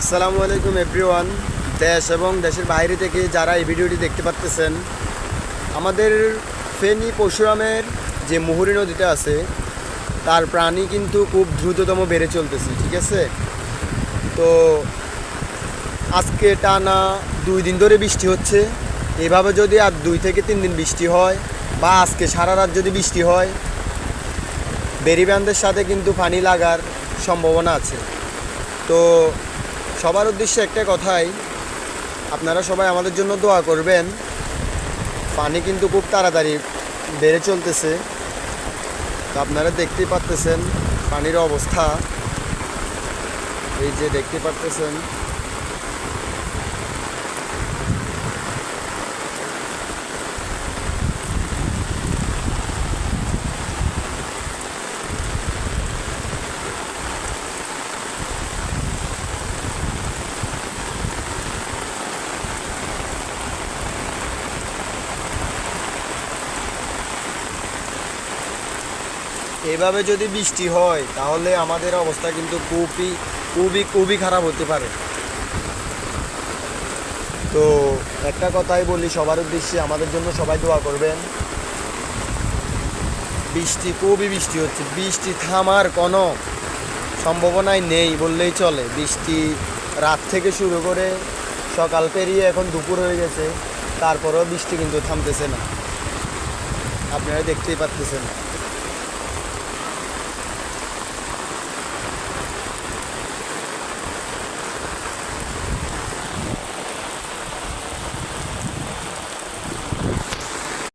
আসসালামু আলাইকুম এভরিওয়ান। দেশ এবং দেশের বাইরে থেকে যারা এই ভিডিওটি দেখতে পাচ্তেছেন আমাদের ফেনী পরশুরামের যে মুহুরী নদীটা আছে, তার প্রাণী কিন্তু খুব দ্রুততম বেড়ে চলতেছে, ঠিক আছে? তো আজকে টানা দুই দিন ধরে বৃষ্টি হচ্ছে। এভাবে যদি আর দুই থেকে তিন দিন বৃষ্টি হয় বা আজকে সারা রাত যদি বৃষ্টি হয় বেরিবান্ধের সাথে কিন্তু পানি লাগার সম্ভাবনা আছে। তো সবার উদ্দেশ্যে একটা কথাই। আপনারা সবাই আমাদের জন্য দোয়া করবেন। পানি কিন্তু খুব তাড়াতাড়ি বেড়ে চলতেছে। তো আপনারা দেখতেই পারতেছেন পানির অবস্থা। এই যে দেখতে পারতেছেন। এভাবে যদি বৃষ্টি হয়, তাহলে আমাদের অবস্থা কিন্তু খুবই খুবই খুবই খারাপ হতে পারে। তো একটা কথাই বলি, সবার উদ্দেশ্যে আমাদের জন্য সবাই দোয়া করবেন। বৃষ্টি, খুবই বৃষ্টি হচ্ছে। বৃষ্টি থামার কোনো সম্ভাবনাই নেই বললেই চলে। বৃষ্টি রাত থেকে শুরু করে সকাল পেরিয়ে এখন দুপুর হয়ে গেছে, তারপরেও বৃষ্টি কিন্তু থামতেছে না। আপনারা দেখতেই পাচ্ছেন